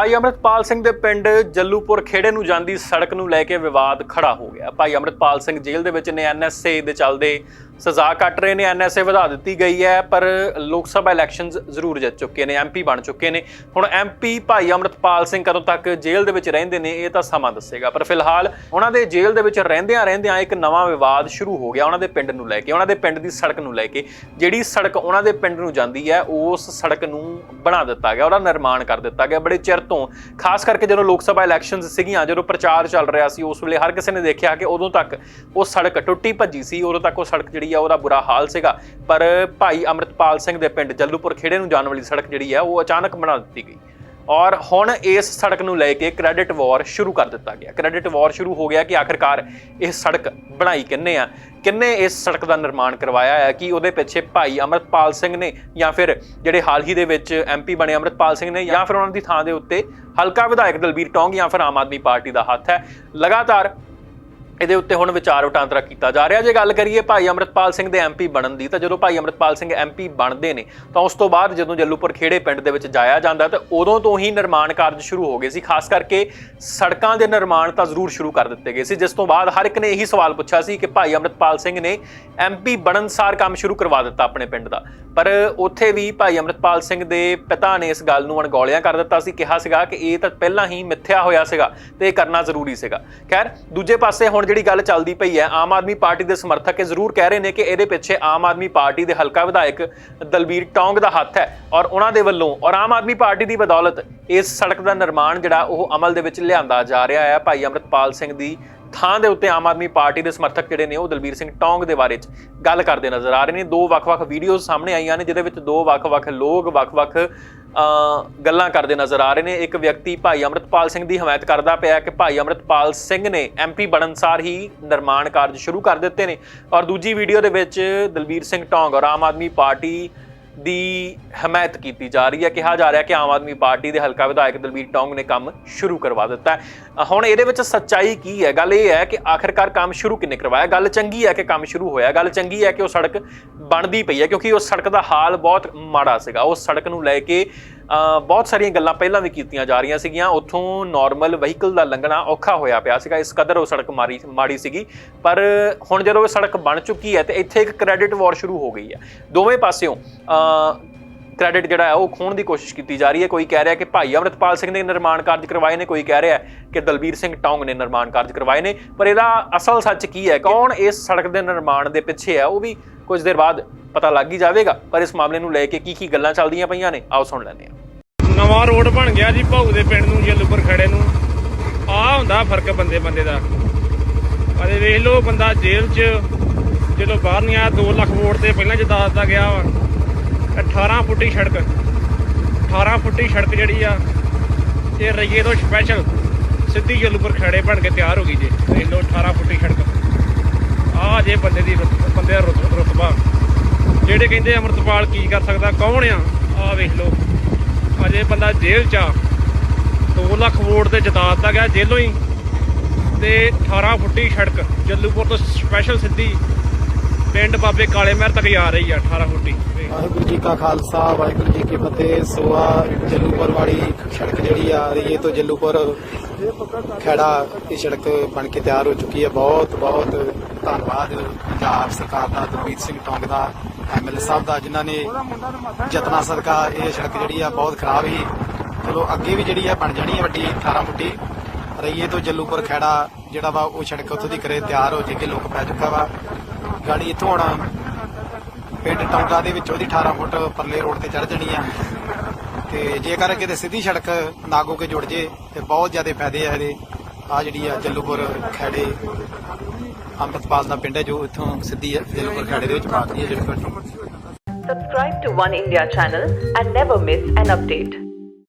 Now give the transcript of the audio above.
ਭਾਈ ਅਮਰਤਪਾਲ ਸਿੰਘ ਦੇ ਪਿੰਡ ਜੱਲੂਪੁਰ ਖੇੜੇ ਨੂੰ ਜਾਂਦੀ ਸੜਕ ਨੂੰ ਲੈ ਕੇ ਵਿਵਾਦ ਖੜਾ ਹੋ ਗਿਆ। ਭਾਈ ਅਮਰਤਪਾਲ ਸਿੰਘ ਜੇਲ੍ਹ ਦੇ ਵਿੱਚ ਨੇ ਐਨਐਸਏ ਦੇ ਚੱਲਦੇ ਸਜ਼ਾ ਕੱਟ ਰਹੇ ਨੇ। ਐਨਐਸਏ ਵਧਾ ਦਿੱਤੀ ਗਈ ਹੈ, ਪਰ ਲੋਕ ਸਭਾ ਇਲੈਕਸ਼ਨਸ ਜ਼ਰੂਰ ਜਿੱਤ ਚੁੱਕੇ ਨੇ ਐਮਪੀ ਬਣ ਚੁੱਕੇ ਨੇ। ਹੁਣ ਐਮਪੀ ਭਾਈ ਅਮਰਤਪਾਲ ਸਿੰਘ ਕਦੋਂ ਤੱਕ ਜੇਲ੍ਹ ਦੇ ਵਿੱਚ ਰਹਿੰਦੇ ਨੇ, ਇਹ ਤਾਂ ਸਮਾਂ ਦੱਸੇਗਾ। ਪਰ ਫਿਲਹਾਲ ਉਹਨਾਂ ਦੇ ਜੇਲ੍ਹ ਦੇ ਵਿੱਚ ਰਹਿੰਦਿਆਂ ਰਹਿੰਦਿਆਂ ਇੱਕ ਨਵਾਂ ਵਿਵਾਦ ਸ਼ੁਰੂ ਹੋ ਗਿਆ ਉਹਨਾਂ ਦੇ ਪਿੰਡ ਨੂੰ ਲੈ ਕੇ, ਉਹਨਾਂ ਦੇ ਪਿੰਡ ਦੀ ਸੜਕ ਨੂੰ ਲੈ ਕੇ। ਜਿਹੜੀ ਸੜਕ ਉਹਨਾਂ ਦੇ ਪਿੰਡ ਨੂੰ ਜਾਂਦੀ ਹੈ, ਉਸ ਸੜਕ ਨੂੰ ਬਣਾ ਦਿੱਤਾ ਗਿਆ, ਉਹਦਾ ਨਿਰਮਾਣ ਕਰ ਦਿੱਤਾ ਗਿਆ। ਬੜੇ ਚਿਰ ਤੋਂ, ਖਾਸ ਕਰਕੇ ਜਦੋਂ ਲੋਕ ਸਭਾ ਇਲੈਕਸ਼ਨਸ ਸੀਗੀਆਂ, ਜਦੋਂ ਪ੍ਰਚਾਰ ਚੱਲ ਰਿਹਾ ਸੀ, ਉਸ ਵੇਲੇ ਹਰ ਕਿਸੇ ਨੇ ਦੇਖਿਆ ਕਿ ਉਦੋਂ ਤੱਕ ਉਹ ਸੜਕ ਟੁੱਟੀ ਭੱਜੀ ਸੀ, ਉਦੋਂ ਤੱਕ ਉਹ ਸੜਕ ਜਿਹੜੀ ਆ, ਉਹਦਾ ਬੁਰਾ ਹਾਲ ਸੀਗਾ। ਪਰ ਭਾਈ ਅਮਰਤਪਾਲ ਸਿੰਘ ਦੇ ਪਿੰਡ ਜੱਲੂਪੁਰ ਖੇੜੇ ਨੂੰ ਜਾਣ ਵਾਲੀ ਸੜਕ ਜਿਹੜੀ ਆ, ਉਹ ਅਚਾਨਕ ਬਣਾ ਦਿੱਤੀ ਗਈ। ਔਰ ਹੁਣ ਇਸ ਸੜਕ ਨੂੰ ਲੈ ਕੇ ਕ੍ਰੈਡਿਟ ਵਾਰ ਸ਼ੁਰੂ ਕਰ ਦਿੱਤਾ ਗਿਆ। ਕ੍ਰੈਡਿਟ ਵਾਰ ਸ਼ੁਰੂ ਹੋ ਗਿਆ ਕਿ ਆਖਿਰਕਾਰ ਇਹ ਸੜਕ ਬਣਾਈ ਕਿੰਨੇ ਆ? ਕਿੰਨੇ ਇਸ ਸੜਕ ਦਾ ਨਿਰਮਾਣ ਕਰਵਾਇਆ ਹੈ ਕਿ ਉਹਦੇ ਪਿੱਛੇ ਭਾਈ ਅਮਰਤਪਾਲ ਸਿੰਘ ਨੇ ਜਾਂ ਫਿਰ ਜਿਹੜੇ ਹਾਲ ਹੀ ਦੇ ਵਿੱਚ ਐਮਪੀ ਬਣੇ ਅਮਰਤਪਾਲ ਸਿੰਘ ਨੇ ਜਾਂ ਫਿਰ ਉਹਨਾਂ ਦੀ ਥਾਂ ਦੇ ਉੱਤੇ ਹਲਕਾ ਵਿਧਾਇਕ ਦਲਬੀਰ ਟੌਂਗ ਜਾਂ ਫਿਰ ਆਮ ਆਦਮੀ ਪਾਰਟੀ ਦਾ ਹੱਥ ਹੈ। ਲਗਾਤਾਰ ਇਹਦੇ ਉੱਤੇ ਹੁਣ ਵਿਚਾਰ ਵਟਾਂਦਰਾ ਕੀਤਾ ਜਾ ਰਿਹਾ। ਜੇ ਗੱਲ ਕਰੀਏ ਭਾਈ ਅਮਰਤਪਾਲ ਸਿੰਘ ਦੇ ਐਮਪੀ ਬਣਨ ਦੀ, ਤਾਂ ਜਦੋਂ ਭਾਈ ਅਮਰਤਪਾਲ ਸਿੰਘ ਐਮਪੀ ਬਣਦੇ ਨੇ, ਤਾਂ ਉਸ ਤੋਂ ਬਾਅਦ ਜਦੋਂ ਜੱਲੂਪੁਰ ਖੇੜੇ ਪਿੰਡ ਦੇ ਵਿੱਚ ਜਾਇਆ ਜਾਂਦਾ, ਤਾਂ ਉਦੋਂ ਤੋਂ ਹੀ ਨਿਰਮਾਣ ਕਾਰਜ ਸ਼ੁਰੂ ਹੋ ਗਏ ਸੀ। ਖਾਸ ਕਰਕੇ ਸੜਕਾਂ ਦੇ ਨਿਰਮਾਣ ਤਾਂ ਜ਼ਰੂਰ ਸ਼ੁਰੂ ਕਰ ਦਿੱਤੇ ਗਏ ਸੀ, ਜਿਸ ਤੋਂ ਬਾਅਦ ਹਰ ਇੱਕ ਨੇ ਇਹੀ ਸਵਾਲ ਪੁੱਛਿਆ ਸੀ ਕਿ ਭਾਈ ਅਮਰਤਪਾਲ ਸਿੰਘ ਨੇ ਐਮਪੀ ਬਣਨ ਸਾਰ ਕੰਮ ਸ਼ੁਰੂ ਕਰਵਾ ਦਿੱਤਾ ਆਪਣੇ ਪਿੰਡ ਦਾ। ਪਰ ਉੱਥੇ ਵੀ ਭਾਈ ਅਮਰਤਪਾਲ ਸਿੰਘ ਦੇ ਪਿਤਾ ਨੇ ਇਸ ਗੱਲ ਨੂੰ ਅਣਗੌਲਿਆਂ ਕਰ ਦਿੱਤਾ ਸੀ, ਕਿਹਾ ਸੀਗਾ ਕਿ ਇਹ ਤਾਂ ਪਹਿਲਾਂ ਹੀ ਮਿੱਥਿਆ ਹੋਇਆ ਸੀਗਾ ਤੇ ਇਹ ਕਰਨਾ ਜ਼ਰੂਰੀ ਸੀਗਾ। ਖੈਰ, ਦੂਜੇ ਪਾਸੇ ਹੁਣ ਜਿਹੜੀ ਗੱਲ ਚੱਲਦੀ ਪਈ ਹੈ, ਆਮ ਆਦਮੀ ਪਾਰਟੀ ਦੇ ਸਮਰਥਕ ਇਹ ਜ਼ਰੂਰ ਕਹਿ ਰਹੇ ਨੇ ਕਿ ਇਹਦੇ ਪਿੱਛੇ ਆਮ ਆਦਮੀ ਪਾਰਟੀ ਦੇ ਹਲਕਾ ਵਿਧਾਇਕ ਦਲਬੀਰ ਟੌਂਗ ਦਾ ਹੱਥ ਹੈ ਔਰ ਉਹਨਾਂ ਦੇ ਵੱਲੋਂ ਔਰ ਆਮ ਆਦਮੀ ਪਾਰਟੀ ਦੀ ਬਦੌਲਤ ਇਸ ਸੜਕ ਦਾ ਨਿਰਮਾਣ ਜਿਹੜਾ ਉਹ ਅਮਲ ਦੇ ਵਿੱਚ ਲਿਆਂਦਾ ਜਾ ਰਿਹਾ ਹੈ। ਭਾਈ ਅਮਰਤਪਾਲ ਸਿੰਘ ਦੀ ਥਾਂ ਦੇ ਉੱਤੇ ਆਮ ਆਦਮੀ ਪਾਰਟੀ ਦੇ ਸਮਰਥਕ ਜਿਹੜੇ ਨੇ ਉਹ ਦਲਬੀਰ ਸਿੰਘ ਟੌਂਗ ਦੇ ਬਾਰੇ ਚ ਗੱਲ ਕਰਦੇ ਨਜ਼ਰ ਆ ਰਹੇ ਨੇ। ਦੋ ਵੱਖ-ਵੱਖ ਵੀਡੀਓਜ਼ ਸਾਹਮਣੇ ਆਈਆਂ ਨੇ, ਜਿਹਦੇ ਵਿੱਚ ਦੋ ਵੱਖ-ਵੱਖ ਲੋਕ ਵੱਖ-ਵੱਖ ਗੱਲਾਂ ਕਰਦੇ ਨਜ਼ਰ ਆ ਰਹੇ ਨੇ। ਇੱਕ ਵਿਅਕਤੀ ਭਾਈ ਅਮਰਤਪਾਲ ਸਿੰਘ ਦੀ ਹਮਾਇਤ ਕਰਦਾ ਪਿਆ ਕਿ ਭਾਈ ਅਮਰਤਪਾਲ ਸਿੰਘ ਨੇ ਐਮਪੀ ਬਣਨਸਾਰ ਹੀ ਨਿਰਮਾਣ ਕਾਰਜ ਸ਼ੁਰੂ ਕਰ ਦਿੱਤੇ ਨੇ। ਔਰ ਦੂਜੀ ਵੀਡੀਓ ਦੇ ਵਿੱਚ ਦਲਬੀਰ ਸਿੰਘ ਟੌਂਗ ਔਰ ਆਮ ਆਦਮੀ ਪਾਰਟੀ ਦੀ ਹਮਾਇਤ ਕੀਤੀ ਜਾ ਰਹੀ ਹੈ। ਕਿਹਾ ਜਾ ਰਿਹਾ ਕਿ ਆਮ ਆਦਮੀ ਪਾਰਟੀ ਦੇ ਹਲਕਾ ਵਿਧਾਇਕ ਦਲਬੀਰ ਟੌਂਗ ਨੇ ਕੰਮ ਸ਼ੁਰੂ ਕਰਵਾ ਦਿੱਤਾ ਹੁਣ ਇਹਦੇ ਵਿੱਚ ਸੱਚਾਈ ਕੀ ਹੈ? ਗੱਲ ਇਹ ਹੈ ਕਿ ਆਖਿਰਕਾਰ ਕੰਮ ਸ਼ੁਰੂ ਕਿੰਨੇ ਕਰਵਾਇਆ? ਗੱਲ ਚੰਗੀ ਹੈ ਕਿ ਕੰਮ ਸ਼ੁਰੂ ਹੋਇਆ। ਗੱਲ ਚੰਗੀ ਹੈ ਕਿ ਉਹ ਸੜਕ ਬਣਦੀ ਪਈ ਹੈ, ਕਿਉਂਕਿ ਉਸ ਸੜਕ ਦਾ ਹਾਲ ਬਹੁਤ ਮਾੜਾ ਸੀਗਾ। ਉਸ ਸੜਕ ਨੂੰ ਲੈ ਕੇ ਬਹੁਤ ਸਾਰੀਆਂ ਗੱਲਾਂ ਪਹਿਲਾਂ ਵੀ ਕੀਤੀਆਂ ਜਾ ਰਹੀਆਂ ਸੀਗੀਆਂ। ਉੱਥੋਂ ਨਾਰਮਲ ਵਹੀਕਲ ਦਾ ਲੰਘਣਾ ਔਖਾ ਹੋਇਆ ਪਿਆ ਸੀਗਾ। ਇਸ ਕਦਰ ਉਹ ਸੜਕ ਮਾਰੀ, ਮਾੜੀ ਸੀਗੀ। ਪਰ ਹੁਣ ਜਦੋਂ ਇਹ ਸੜਕ ਬਣ ਚੁੱਕੀ ਹੈ ਤੇ ਇੱਥੇ ਇੱਕ ਕ੍ਰੈਡਿਟ ਵਾਰ ਸ਼ੁਰੂ ਹੋ ਗਈ ਹੈ। ਦੋਵੇਂ ਪਾਸਿਓਂ ਕ੍ਰੈਡਿਟ ਜਿਹੜਾ ਹੈ ਉਹ ਖੋਣ ਦੀ ਕੋਸ਼ਿਸ਼ ਕੀਤੀ ਜਾ ਰਹੀ ਹੈ। ਕੋਈ ਕਹਿ ਰਿਹਾ ਕਿ ਭਾਈ ਅਮਰਤਪਾਲ ਸਿੰਘ ਨੇ ਨਿਰਮਾਣ ਕਾਰਜ ਕਰਵਾਏ ਨੇ, ਕੋਈ ਕਹਿ ਰਿਹਾ ਕਿ ਦਲਬੀਰ ਸਿੰਘ ਟੌਂਗ ਨੇ ਨਿਰਮਾਣ ਕਾਰਜ ਕਰਵਾਏ ਨੇ। ਪਰ ਇਹਦਾ ਅਸਲ ਸੱਚ ਕੀ ਹੈ? ਕੌਣ ਇਸ ਸੜਕ ਦੇ ਨਿਰਮਾਣ ਦੇ ਪਿੱਛੇ ਹੈ? ਉਹ ਵੀ ਕੁਝ ਦੇਰ ਬਾਅਦ ਪਤਾ ਲੱਗ ਹੀ ਜਾਵੇਗਾ। ਪਰ ਇਸ ਮਾਮਲੇ ਨੂੰ ਲੈ ਕੇ ਕੀ ਕੀ ਗੱਲਾਂ ਚੱਲਦੀਆਂ ਪਈਆਂ ਨੇ? ਆਓ ਸੁਣ ਲੈਂਦੇ ਹਾਂ। ਨਵਾਂ ਰੋਡ ਬਣ ਗਿਆ ਜੀ, ਭਾਊ ਦੇ ਪਿੰਡ ਨੂੰ ਜੱਲੂਪੁਰ ਖੜੇ ਨੂੰ। ਆ ਹੁੰਦਾ ਫ਼ਰਕ ਬੰਦੇ ਬੰਦੇ ਦਾ। ਅਰੇ ਵੇਖ ਲਓ, ਬੰਦਾ ਜੇਲ੍ਹ 'ਚ, ਜਦੋਂ ਬਾਹਰ ਨਹੀਂ ਆਇਆ 2 ਲੱਖ ਵੋਟ ਤੇ ਪਹਿਲਾਂ ਜਿਤਾ ਦਿੱਤਾ ਗਿਆ ਵਾ। 18 ਫੁੱਟੀ ਸੜਕ। 18 ਫੁੱਟੀ ਸੜਕ ਜਿਹੜੀ ਆ, ਇਹ ਰਈਏ ਤੋਂ ਸਪੈਸ਼ਲ ਸਿੱਧੀ ਜੱਲੂਪੁਰ ਖੜੇ ਬਣ ਕੇ ਤਿਆਰ ਹੋ ਗਈ ਜੇ। ਵੇਖ ਲਓ 18 ਫੁੱਟੀ ਸੜਕ। ਆ ਜੇ ਬੰਦੇ ਦੀ ਰੁਤ- ਬੰਦੇ ਦਾ ਰੁਤ- ਰੁਤਬਾ ਜਿਹੜੇ ਕਹਿੰਦੇ ਅਮਰਤਪਾਲ ਕੀ ਕਰ ਸਕਦਾ, ਕੌਣ ਆ? ਆ ਵੇਖ ਲਓ। ਅਜੇ ਬੰਦਾ ਜੇਲ੍ਹ ਚ ਆ। 2 ਲੱਖ ਵੋਟ ਤੇ ਜਿਤਾ ਦਿੱਤਾ ਗਿਆ ਜੇਲੋਂ ਹੀ। ਤੇ 18 ਫੁੱਟੀ ਸੜਕ, ਜੱਲੂਪੁਰ ਤੋਂ ਸਪੈਸ਼ਲ ਸਿੱਧੀ ਪਿੰਡ ਬਾਬੇ ਕਾਲੇ ਮਹਿਰ ਤੱਕ ਆ ਰਹੀ ਆ 18 ਫੁੱਟੀ। ਵਾਹਿਗੁਰੂ ਜੀ ਕਾ ਖਾਲਸਾ, ਵਾਹਿਗੁਰੂ ਜੀ ਕੀ ਫਤਿਹ। ਸੋਆ, ਜੱਲੂਪੁਰ ਵਾਲੀ ਸੜਕ ਜਿਹੜੀ ਆ ਰਹੀ ਹੈ ਤੋਂ ਜੱਲੂਪੁਰ ਖੇੜਾ, ਇਹ ਸੜਕ ਬਣ ਕੇ ਤਿਆਰ ਹੋ ਚੁੱਕੀ ਹੈ ਬਹੁਤ ਬਹੁਤ ਧੰਨਵਾਦ ਪੰਜਾਬ ਸਰਕਾਰ ਦਾ ਦਲਬੀਰ ਸਿੰਘ ਟੌਂਗ ਦਾ। ਐਮਐਲਏ ਸਾਹਿਬ ਦਾ, ਜਿਨ੍ਹਾਂ ਨੇ ਜਤਨਾ ਸਦਕਾ ਇਹ ਸੜਕ ਜਿਹੜੀ ਆ ਬਹੁਤ ਖਰਾਬ ਸੀ। ਚਲੋ, ਅੱਗੇ ਵੀ ਜਿਹੜੀ ਆ ਬਣ ਜਾਣੀ ਹੈ ਵੱਡੀ 18 ਫੁੱਟੀ ਰਈਏ ਤੋਂ ਜੱਲੂਪੁਰ ਖੇੜਾ ਜਿਹੜਾ ਵਾ, ਉਹ ਸੜਕ ਉੱਥੋਂ ਦੀ ਕਰੇ ਤਿਆਰ ਹੋ ਜੇ ਲੋਕ ਪੈ ਚੁੱਕਾ ਵਾ। ਗਾੜੀ ਇੱਥੋਂ ਹੁਣ ਪਿੰਡ ਟੌਂਗਾ ਦੇ ਵਿੱਚ ਉਹਦੀ 18 ਫੁੱਟ ਪਰਲੇ ਰੋਡ ਤੇ ਚੜ ਜਾਣੀ ਆ। ਤੇ ਜੇਕਰ ਕਿਤੇ ਸਿੱਧੀ ਸੜਕ ਨਾਗੋ ਕੇ ਜੁੜ ਜੇ, ਤੇ ਬਹੁਤ ਜ਼ਿਆਦਾ ਫਾਇਦੇ ਆ ਇਹਦੇ। ਆ ਜਿਹੜੀ ਆ ਜੱਲੂਪੁਰ ਖੇੜੇ ਅੰਮ੍ਰਿਤਪਾਲ ਦਾ ਪਿੰਡ ਹੈ ਜੋ ਇੱਥੋਂ ਸਿੱਧੀ ਜਲੋਕਰ ਖੇੜੇ ਦੇ ਵਿੱਚ ਪਾਤੀ ਹੈ ਜਿਹੜੀ subscribe to one India channel and never miss an update